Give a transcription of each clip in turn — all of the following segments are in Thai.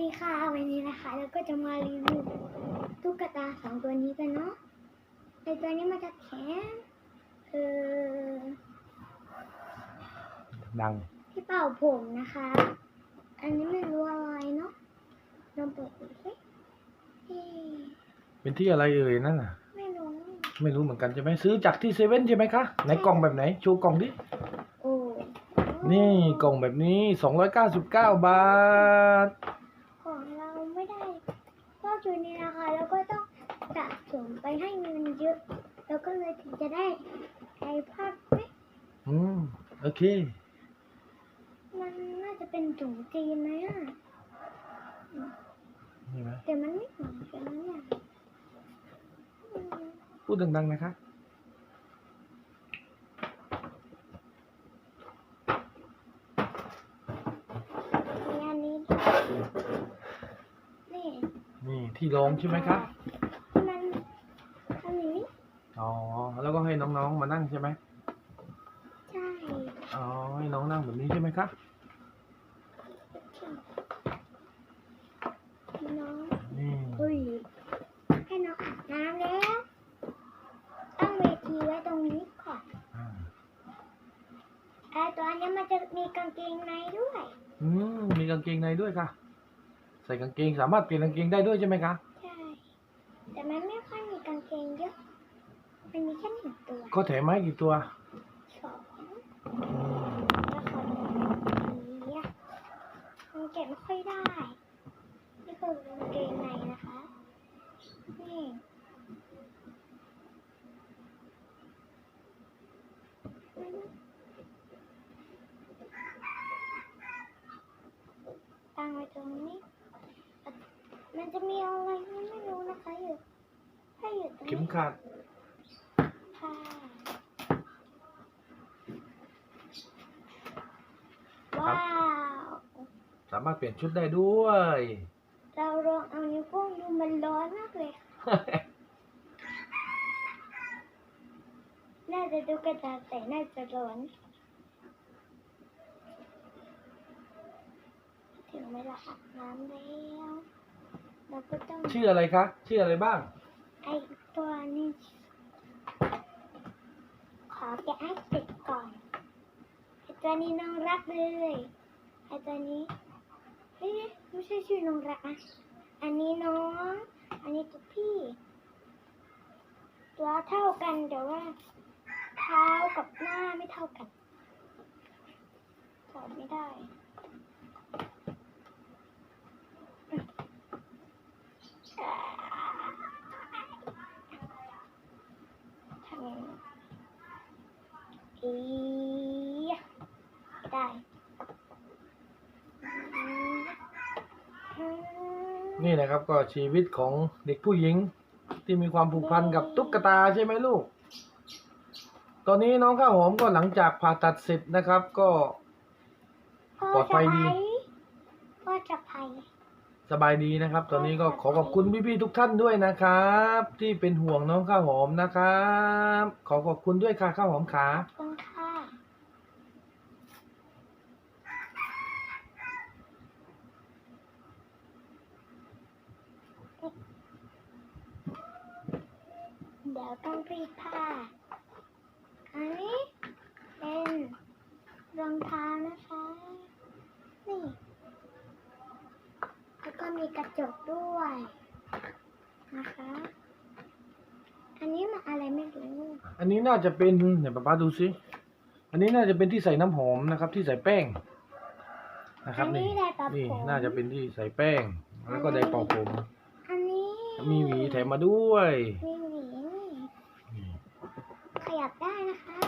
ดีค่ะ วันนี้นะคะเราก็จะมารีวิวตุ๊กตาสองตัวนี้กันเนาะไอตัวนี้มาจากแขนเออดังที่เป่าผมนะคะ อันนี้ไม่รู้อะไรเนาะลองเปิดดูสิเอ๊ะเป็นที่อะไรเอ่ยนั่นน่ะ ไม่รู้ ไม่รู้เหมือนกันใช่ไหมซื้อจากที่เซเว่นใช่ไหมคะไหนกล่องแบบไหนชูกล่องดิโอ้นี่กล่องแบบนี้ 299 บาท ของเราไม่ได้ก็อยู่ในราคาแล้วก็ต้องสะสม ไปให้เงินเยอะแล้วก็เลยถึงจะได้ไอภาพไหมอืมโอเค มันน่าจะเป็นถุงจีนไหมอะนี่ไหมแต่มันไม่เหมือนกันนะเนี่ยอืมพูดดังๆนะคะ มีอันนี้ด้วยนี่ นี่ที่รองใช่ไหมคะ มันอันนี้อ๋อ แล้วก็ให้น้องๆมานั่งใช่ไหมใช่อ๋อ ให้น้องนั่งแบบนี้ใช่ไหมคะน้องนี่อุ้ยให้น้องอาบน้ำแล้วตั้งเวทีไว้ตรงนี้ก่อนอ่าไอตัวนี้มันจะมีกางเกงในด้วย อืมมีกางเกงในด้วยค่ะ ใส่กางเกงสามารถเปลี่ยนกางเกงได้ด้วยใช่ไหมคะ ใช่ แต่มันไม่ค่อยมีกางเกงเยอะ มันมีแค่ห นึ่งตัวก็แถมมาให้กี่ตัวสองมแล้วเขาแบบนี้อะมันเก็บไม่ค่อยได้ นี่คือกางเกงในนะคะ นี่ตั้งไว้ตรงนี้ มันจะมีอะไรไม่รู้นะคะอยู่ถ้อยู่ตรงเข็มนี้ ขัด ค่ะ ว้าวสามารถเปลี่ยนชุดได้ด้วย เราลองเอานิ้วโป้งดูมันร้อนมากเลยน่าจะดูกระดาษแต่น่าจะร้อนถึงเวลาอาบน้ำแล้วเราก็ต้องชื่ออะไรคะชื่ออะไรบ้าง ไอตัวนี้ขอแกะให้เสร็จก่อนไอ ตัวนี้น้องรักเลยไอตัวนี้เฮ้ยไม่ใช่ชื่อน้องรักนะอันนี้น้อง อันนี้ตัวพี่ ตัวเท่ากันแต่ว่า เท้ากับหน้าไม่เท่ากันตอบไม่ได้ ทำยังไงอีได้อืมอืม นี่นะครับก็ชีวิตของเด็กผู้หญิงที่มีความผูกพันกับตุ๊กตาใช่ไหมลูก ตอนนี้น้องข้าวหอมก็หลังจากผ่าตัดเสร็จนะครับ ก็พ่อปลอดภัยดีจะไปพ่อจะไปสบายดีนะครับ ตอนนี้ก็ขอขอบคุณพี่ๆทุกท่านด้วยนะครับ ที่เป็นห่วงน้องข้าวหอมนะครับ ขอขอบคุณด้วยค่ะข้าวหอมขา ขอบคุณค่ะเดี๋ยว ต้องรีดผ้า อันนี้เป็นรองเท้านะคะ นี่ แล้วก็มีกระจกด้วยนะคะ อันนี้มันอะไรไม่รู้ อันนี้น่าจะเป็นเดี๋ยวป๊าป๊าดูสิอันนี้น่าจะเป็นที่ใส่น้ำหอมนะครับ ที่ใส่แป้งนะครับอันนี่นี้ไดร์เป่านี่ผม น่าจะเป็นที่ใส่แป้ง แล้วก็ไดร์เป่าผม อันนี้มีหวีแถมมาด้วย มีหวีนี่ ขยับได้นะคะ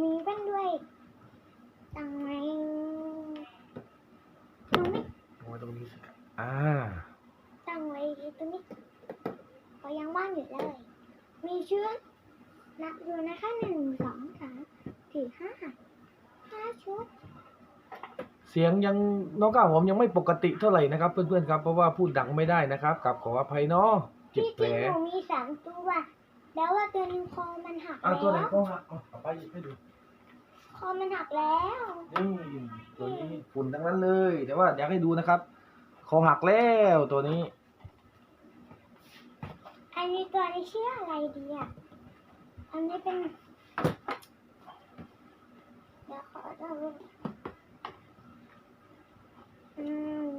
มีแว่นด้วยตังไงตรงนี้เอาไว้ตรงนี้สิครับอ่าตั้งไว้ตรงนี้ก็ยังว่างอยู่เลย มีเชือกนับดูนะคะหนึ่งสองสามสี่ห้าห้าชุดเสียงยังน้องก้าวหอมยังไม่ปกติเท่าไหร่นะครับ เพื่อนๆครับเพราะว่าพูดดังไม่ได้นะครับกับขออภัยเนาะเจ็บที่แผจลริงหนูมีสามตัว แล้วว่าตัวหนึงคอมันหักอะตัวไหนแล้วก็หักเอาเอาไปหยิบให้ดูคออมันหักแล้วนี่ตัวนี้ฝุ่นทั้งนั้นเลย แต่ว่าอยากให้ดูนะครับ คอหักแล้วตัวนี้ อันนี้ตัวนี้ชื่ออะไรดีอะอันนี้เป็นเดี๋ยวขอดูอืม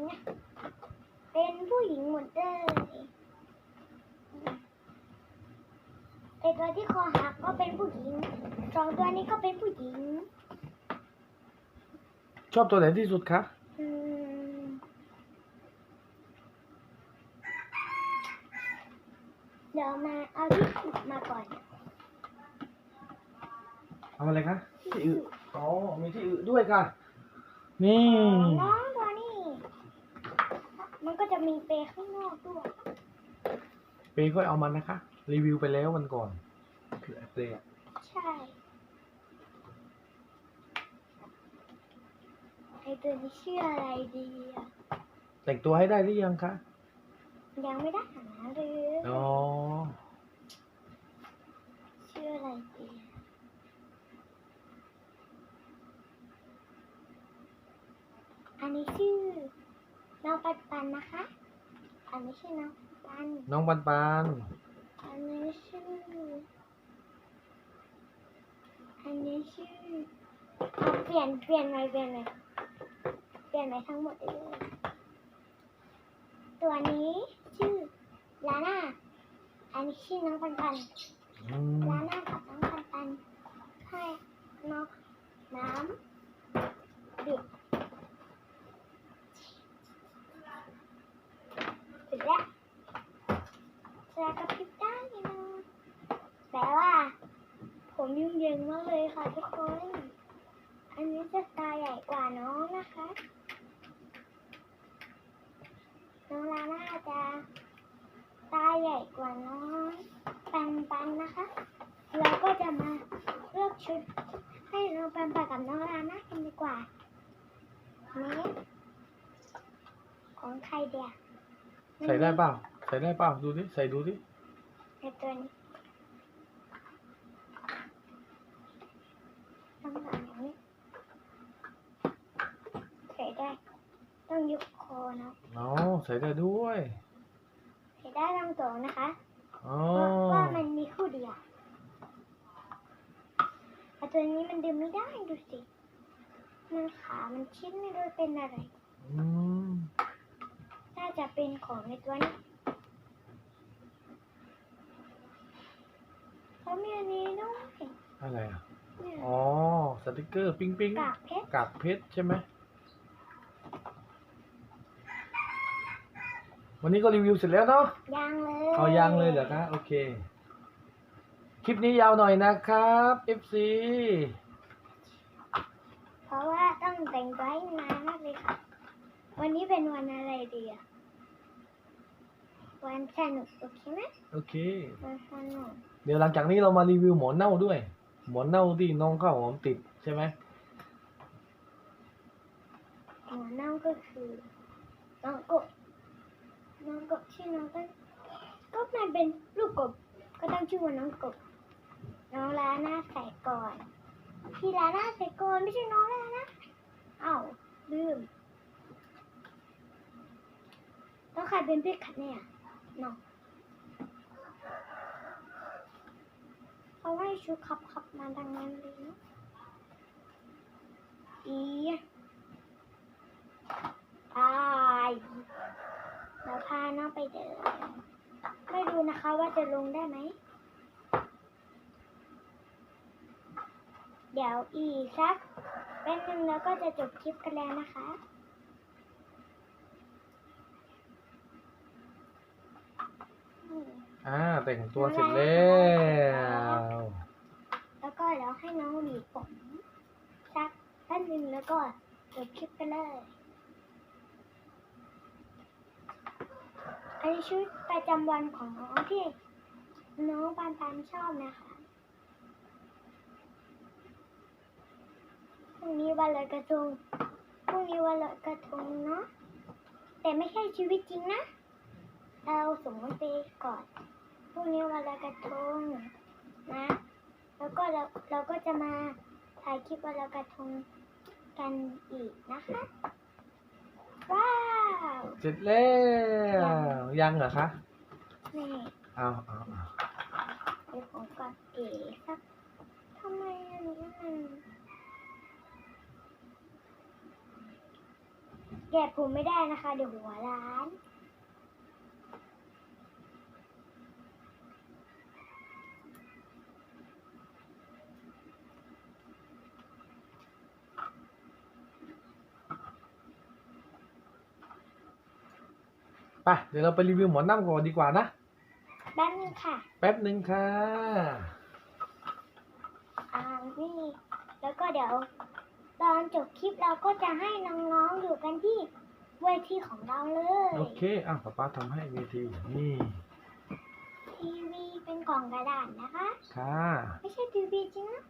เป็นผู้หญิงหมดเลย ไอตัวที่คอหักก็เป็นผู้หญิงสองตัวนี้ก็เป็นผู้หญิง ชอบตัวไหนที่สุดคะ อืมเดี๋ยวมาเอาที่ขุดมาก่อนเอาอะไรคะ ที่อึอ๋อ มีที่อึด้วยค่ะ นี่ น้องตัวนี้ มันก็จะมีเปรย์ข้างนอกด้วย เปย์ค่อยเอามันนะคะ รีวิวไปแล้ววันก่อน คือเปย์อะใช่ไอตัวนี้ชื่ออะไรดีอะแต่งตัวให้ได้หรือยังคะ ยังไม่ได้หาเลยอ๋อ ชื่ออะไรดีอะอันนี้ชื่อน้องปันปันนะคะ อันนี้ชื่อน้องปันน้องปันปัน อันนี้ชื่อ อันนี้ชื่อเอาเปลี่ยนเปลี่ยนใหมเปลี่ยนใหมเปลี่ยนใหมทั้งหมดเลย ตัวนี้ชื่อลาน่า อันนี้ชื่อน้องปันปันอืมลาน่ากับน้องปันปันให้น้องน้ำดื่มเสร็จแล้วเสร็จแล้วกระพริบได้เลยนะ แต่ว่า ผมยุ่งเหยิงมากเลยค่ะทุกคน อันนี้จะตาใหญ่กว่าน้องนะคะ น้องลาน่าจะตาใหญ่กว่าน้องปันปันนะคะ เราก็จะมาเลือกชุด ให้น้องปันปันกับน้องลาน่ากันดีกว่านี้ของใครเดียวใส่ได้เปล่า ใส่ได้เปล่า ดูดิ ใส่ดูดิในตัวนี้ต้องหลังนี้ใส่ได้ ต้องยุบคอเนาะอ๋อใส่ได้ด้วยใส่ได้ทั้งตัวนะคะอ๋อเพราะว่ามันมีคู่เดียวแต่ตัวนี้มันดึงไม่ได้ดูสิ มันขา มันชิ้นไม่รู้เป็นอะไรอืมน่าจะเป็นของในตัวนี้เขามีอันนี้ด้วยอะไรอะเนี่ยอ๋อ สติกเกอร์ ปิ๊งปิ๊งกากเพชรกากเพชรใช่ไหม วันนี้ก็รีวิวเสร็จแล้วเนาะยางเลยเอายังเลยเหรอคะโอเค คลิปนี้ยาวหน่อยนะครับ FC เพราะว่าต้องแต่งตัวให้นานมากเลยค่ะ วันนี้เป็นวันอะไรดีอะวันสนุกโอเคไหมโอเค วันสนุกเดี๋ยวหลังจากนี้เรามารีวิวหมอนเน่าด้วย หมอนเน่าที่น้องข้าวหอมติดใช่ไหมหัวเน่าก็คือน้องกบ น้องกบชื่อน้องก็ก็มันเป็นลูกกบ ก็ตั้งชื่อว่าน้องกบ น้องลาหน้าใส่ก่อนพี่ลาหน้าใส่ก่อนไม่ใช่น้องลานะเอ้าลืมแล้วใครเป็นพี่ขัดเนี่ยน้องเขาให้ชุดขับขับมาดังนั้นเลยนะอีตาย เราพาน้องไปเดิน ไม่รู้นะคะว่าจะลงได้ไหม เดี๋ยวอีกสักเป็นหนึ่งแล้วก็จะจบคลิปกันแล้วนะคะอืมอ่าแต่งตัวเสร็จแล้วแล้วก็เดี๋ยวให้น้องหวีผมสักแป๊บนึงแล้วก็จบคลิปไปเลย อันนี้ชุดประจำวันของน้องที่น้องปานปานชอบนะคะพรุ่งนี้วันลอยกระทงพรุ่งนี้วันลอยกระทงเนาะแต่ไม่ใช่ชีวิตจริงนะ เราสมมติไปก่อนพรุ่งนี้วันลอยกระทงนะ แล้วก็เราเราก็จะมาถ่ายคลิปวันลอยกระทงกันอีกนะคะว้าว เสร็จแล้วยังเหรอคะนี่เอาเอาเอาเดี๋ยวผมกดเก๋ครับทำไมอันนี้มันแกะผมไม่ได้นะคะ เดี๋ยวหัวร้าน ไปเดี๋ยวเราไปรีวิวหมอนน้ำก่อนดีกว่านะ แป๊บนึงค่ะแป๊บหนึ่งค่ะ อ่านี่ แล้วก็เดี๋ยว ตอนจบคลิปเราก็จะให้น้องๆอยู่กันที่เวทีของเราเลย โอเคอะป๊าป๊าทำให้เวทีนี่ ทีวีเป็นกล่องกระดาษนะคะ ค่ะ ไม่ใช่ทีวีจริงนะ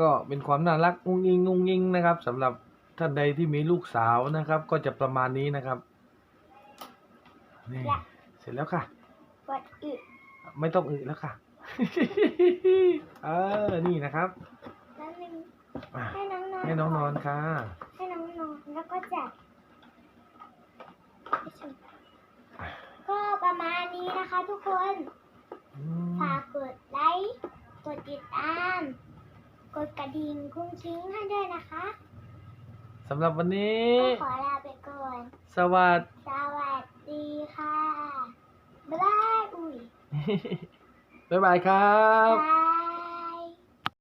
ก็เป็นความน่ารักงุ้งยิงงุ้งยิงนะครับสำหรับ ท่านใดที่มีลูกสาวนะครับ ก็จะประมาณนี้นะครับนี่และเสร็จแล้วค่ะกดอึไม่ต้องอึแล้วค่ะ เออ นี่นะครับแล้วนึงอะให้น้องนอนให้น้องนอนค่ะ ให้น้องนอนแล้วก็จัดก็ประมาณนี้นะคะทุกคน อืมฝากกดไลค์ กดติดตาม กดกระดิ่งคุ้งคิ้งให้ด้วยนะคะ สำหรับวันนี้ ก็ขอลาไปก่อน สวัสสวัสดีค่ะ บ๊ายบาย อุ้ย บ๊ายบายครับบาย